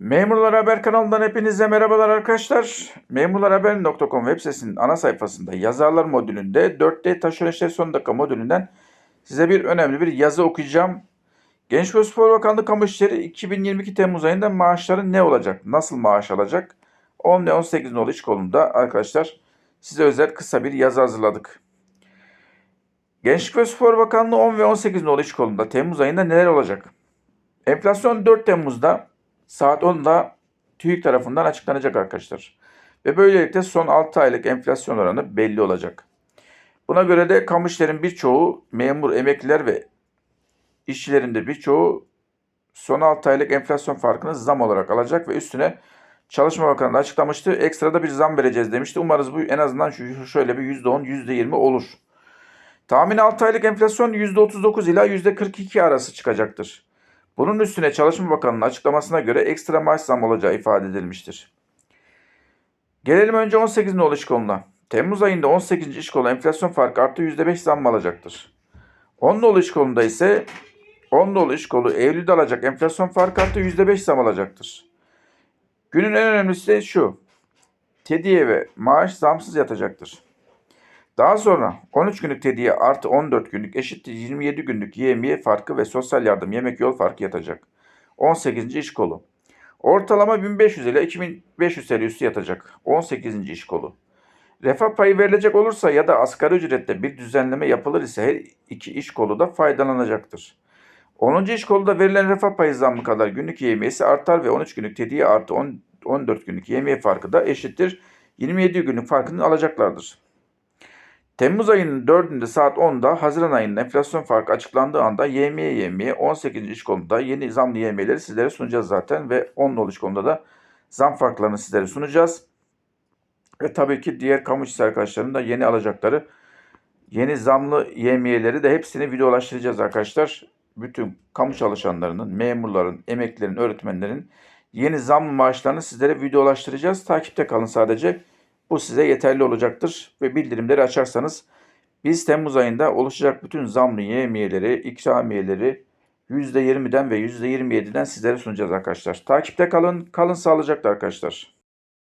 Memurlar Haber kanalından hepinize merhabalar arkadaşlar. Memurlarhaber.com web sitesinin ana sayfasında yazarlar modülünde 4D taşeron işleri son dakika modülünden size bir önemli bir yazı okuyacağım. Genç ve Spor Bakanlığı Kamu İşleri 2022 Temmuz ayında maaşları ne olacak? Nasıl maaş alacak? 10 ve 18 nolu iş kolunda arkadaşlar size özel kısa bir yazı hazırladık. Gençlik ve Spor Bakanlığı 10 ve 18 nolu iş kolunda Temmuz ayında neler olacak? Enflasyon 4 Temmuz'da saat 10'da TÜİK tarafından açıklanacak arkadaşlar. Ve böylelikle son 6 aylık enflasyon oranı belli olacak. Buna göre de kamu işlerin birçoğu memur, emekliler ve işçilerin de birçoğu son 6 aylık enflasyon farkını zam olarak alacak ve üstüne Çalışma Bakanı da açıklamıştı. Ekstrada bir zam vereceğiz demişti. Umarız bu en azından şu şöyle bir %10, %20 olur. Tahmin 6 aylık enflasyon %39 ila %42 arası çıkacaktır. Bunun üstüne Çalışma Bakanı'nın açıklamasına göre ekstra maaş zam olacağı ifade edilmiştir. Gelelim önce 18 nolu iş koluna. Temmuz ayında 18. iş kolu enflasyon farkı artı %5 zam alacaktır. 10 nolu iş kolunda ise 10 nolu iş kolu Eylül'de alacak enflasyon farkı artı %5 zam alacaktır. Günün en önemlisi de şu. Tediye ve maaş zamsız yatacaktır. Daha sonra 13 günlük tediye artı 14 günlük eşittir 27 günlük yemiye farkı ve sosyal yardım yemek yol farkı yatacak. 18. iş kolu. Ortalama 1500 ile 2500 TL üstü yatacak. 18. iş kolu. Refah payı verilecek olursa ya da asgari ücrette bir düzenleme yapılır ise her iki iş kolu da faydalanacaktır. 10. iş kolunda verilen refah payı zammı kadar günlük yemiyesi artar ve 13 günlük tediye artı 10, 14 günlük yemiye farkı da eşittir. 27 günlük farkını alacaklardır. Temmuz ayının 4'ünde saat 10'da Haziran ayının enflasyon farkı açıklandığı anda YM'ye YM'ye 18. iş konuda yeni zamlı YM'leri sizlere sunacağız zaten ve 10 nolu iş konuda da zam farklarını sizlere sunacağız. Ve tabii ki diğer kamu işçisi arkadaşların da yeni alacakları yeni zamlı YM'leri de hepsini videolaştıracağız arkadaşlar. Bütün kamu çalışanlarının, memurların, emeklilerin, öğretmenlerin yeni zam maaşlarını sizlere videolaştıracağız. Takipte kalın sadece. Bu size yeterli olacaktır ve bildirimleri açarsanız biz Temmuz ayında oluşacak bütün zamlı yemiyeleri, ikramiyeleri %20'den ve %27'den sizlere sunacağız arkadaşlar. Takipte kalın, kalın sağlıcakla arkadaşlar.